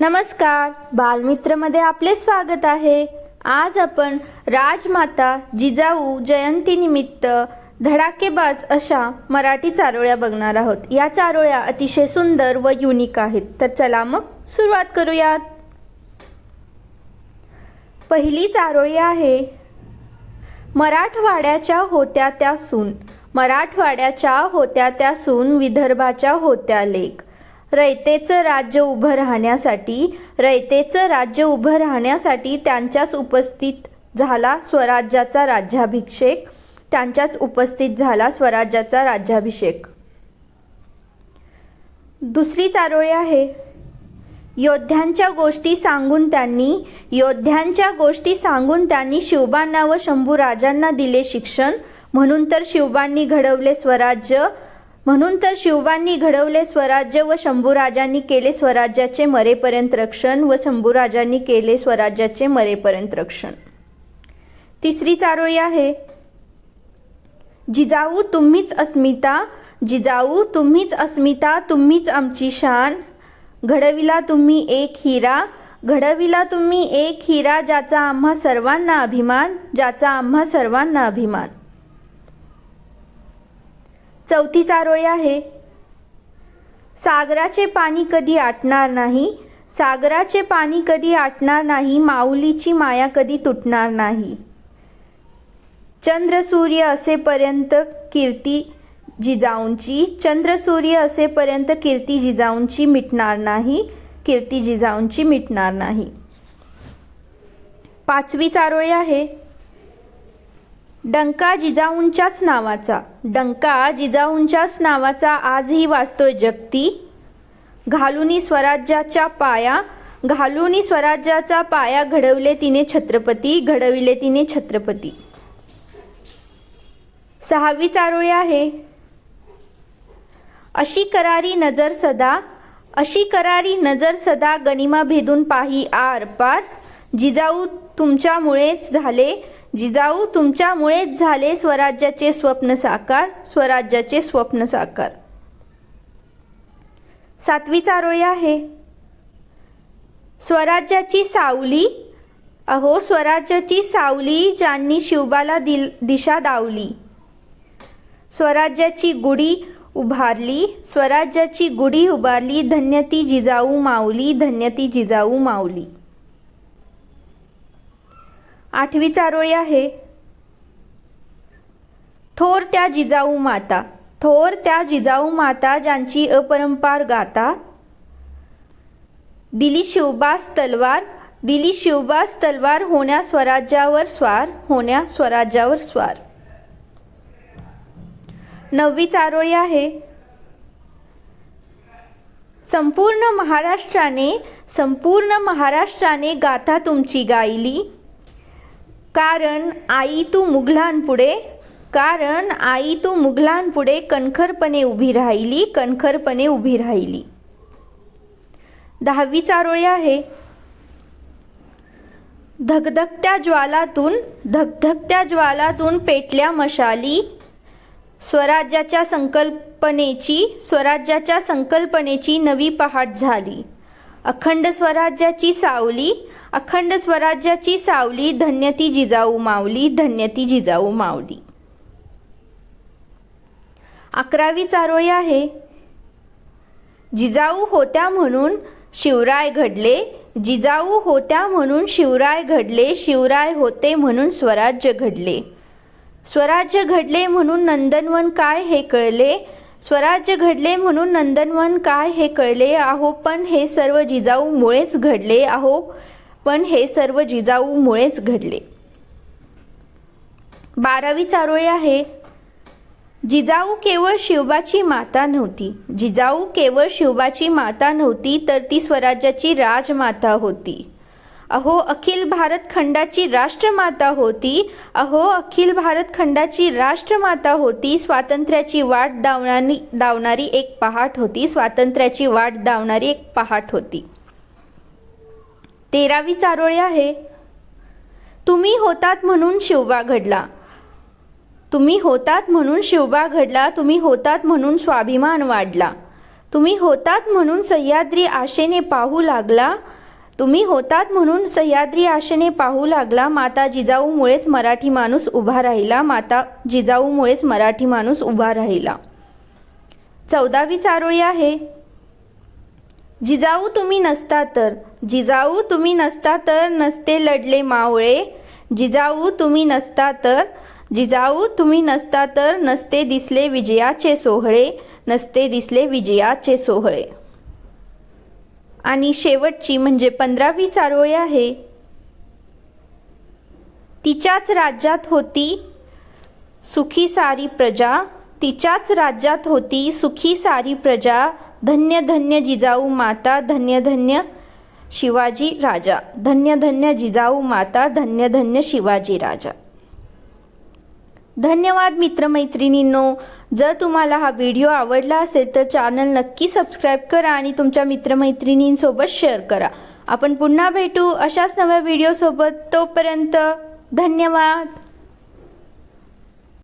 नमस्कार बालमित्रमध्ये आपले स्वागत आहे. आज आपण राजमाता जिजाऊ जयंतीनिमित्त धडाकेबाज अशा मराठी चारोळ्या बघणार आहोत. या चारोळ्या अतिशय सुंदर व युनिक आहेत. तर चला मग सुरुवात करूयात. पहिली चारोळी आहे मराठवाड्याच्या होत्या त्या सून. मराठवाड्याच्या होत्या त्या सून विदर्भाच्या होत्या लेख. रयतेचं राज्य उभं राहण्यासाठी रयतेचं राज्य उभं राहण्यासाठी त्यांच्याच उपस्थित झाला स्वराज्याचा राज्याभिषेक. त्यांच्याच उपस्थित झाला स्वराज्याचा राज्याभिषेक. दुसरी चारोळी आहे. योद्ध्यांच्या गोष्टी सांगून त्यांनी योद्ध्यांच्या गोष्टी सांगून त्यांनी शिवबांना व शंभू राजांना दिले शिक्षण. म्हणून तर शिवबांनी घडवले स्वराज्य. म्हणून तर शिवबांनी घडवले स्वराज्य व शंभूराजांनी केले स्वराज्याचे मरेपर्यंत रक्षण व शंभूराजांनी केले स्वराज्याचे मरेपर्यंत रक्षण. तिसरी चारोळी आहे. जिजाऊ तुम्हीच अस्मिता जिजाऊ तुम्हीच अस्मिता तुम्हीच आमची शान. घडविला तुम्ही एक हिरा घडविला तुम्ही एक हिरा ज्याचा आम्हा सर्वांना अभिमान ज्याचा आम्हा सर्वांना अभिमान. चौथी चारोळी आहे. सागराचे पाणी कधी आटणार नाही? सागराचे पाणी कधी आटणार नाही? माऊलीची माया कधी तुटणार नाही? चंद्र सूर्य असेपर्यंत कीर्ती जिजाऊंची चंद्र सूर्य असेपर्यंत कीर्ती जिजाऊंची मिटणार नाही. कीर्ती जिजाऊंची मिटणार नाही. पाचवी चारोळी आहे. डंका जिजाऊंच्याच नावाचा. डंका जिजाऊंच्याच नावाचा आजही वाचतोय जगती. घालुनी स्वराज्याच्या पाया घालुनी स्वराज्याचा पाया घडवले तिने छत्रपती घडविले तिने छत्रपती. सहावी चारोळी आहे. अशी करारी नजर सदा अशी करारी नजर सदा गनिमा भेदून पाही आर पार. जिजाऊ तुमच्यामुळेच झाले जिजाऊ तुमच्यामुळेच झाले स्वराज्याचे स्वप्न साकार स्वराज्याचे स्वप्न साकार. सातवी चारोळी आहे. स्वराज्याची सावली अहो स्वराज्याची सावली ज्यांनी शिवबाला दिल दिशा दावली. स्वराज्याची गुढी उभारली स्वराज्याची गुढी उभारली धन्यती जिजाऊ माऊली धन्यती जिजाऊ माऊली आठवी चारोळी आहे. थोर त्या जिजाऊ माता थोर त्या जिजाऊ माता ज्यांची अपरंपार गाथा दिली शिवबास तलवार दिली शिवबास तलवार होण्या स्वराज्यावर स्वार होण्या स्वराज्यावर स्वार. नववी चारोळी आहे. संपूर्ण महाराष्ट्राने संपूर्ण महाराष्ट्राने गाथा तुमची गायली. कारण आई तू मुघलांपुढे कारण आई तू मुघलांपुढे कणखरपणे उभी राहिली कणखरपणे उभी राहिली. दहावी चारोळी आहे. धगधगत्या ज्वालातून धगधगत्या ज्वालातून पेटल्या मशाली स्वराज्याच्या संकल्पनेची स्वराज्याच्या संकल्पनेची नवी पहाट झाली. अखंड स्वराज्याची सावली अखंड स्वराज्याची सावली धन्यती जिजाऊ मावली धन्यती जिजाऊ मावली अकरावी चारोळी आहे. जिजाऊ होत्या म्हणून शिवराय घडले जिजाऊ होत्या म्हणून शिवराय घडले शिवराय होते म्हणून स्वराज्य घडले. स्वराज्य घडले म्हणून नंदनवन काय हे कळले? स्वराज्य घडले म्हणून नंदनवन काय हे कळले? आहो पण हे सर्व जिजाऊमुळेच घडले आहो पण हे सर्व जिजाऊमुळेच घडले. बारावी चारोळी आहे. जिजाऊ केवळ शिवबाची माता नव्हती. जिजाऊ केवळ शिवबाची माता नव्हती तर ती स्वराज्याची राजमाता होती. अहो अखिल भारत खंडाची राष्ट्रमाता होती. अहो अखिल भारत खंडाची राष्ट्रमाता होती. स्वातंत्र्याची वाट दावणारी दावणारी एक पहाट होती. स्वातंत्र्याची वाट दावणारी एक पहाट होती. तेरावी चारोळी आहे. तुम्ही होतात म्हणून शिवबा घडला. तुम्ही होतात म्हणून शिवबा घडला तुम्ही होतात म्हणून स्वाभिमान वाढला. तुम्ही होतात म्हणून सह्याद्री आशेने पाहू लागला तुम्ही होतात म्हणून सह्याद्री आशेने पाहू लागला माता जिजाऊमुळेच मराठी माणूस उभा राहिला माता जिजाऊमुळेच मराठी माणूस उभा राहिला. चौदावी चारोळी आहे. जिजाऊ तुम्ही नसता तर जिजाऊ तुम्ही नसता तर नसते लढले मावळे. जिजाऊ तुम्ही नसता तर जिजाऊ तुम्ही नसता तर नसते दिसले विजयाचे सोहळे नसते दिसले विजयाचे सोहळे. आणि शेवटची म्हणजे पंधरावी चारोळी आहे. तिच्याच राज्यात होती सुखी सारी प्रजा तिच्याच राज्यात होती सुखी सारी प्रजा धन्य धन्य जिजाऊ माता धन्य धन्य शिवाजी राजा. धन्य धन्य जिजाऊ माता धन्य धन्य शिवाजी राजा. धन्यवाद मित्रमैत्रिणींनो. जर तुम्हाला हा व्हिडिओ आवडला असेल तर चॅनल नक्की सबस्क्राईब करा आणि तुमच्या मित्रमैत्रिणींसोबत शेअर करा. आपण पुन्हा भेटू अशाच नव्या व्हिडिओसोबत. तोपर्यंत धन्यवाद.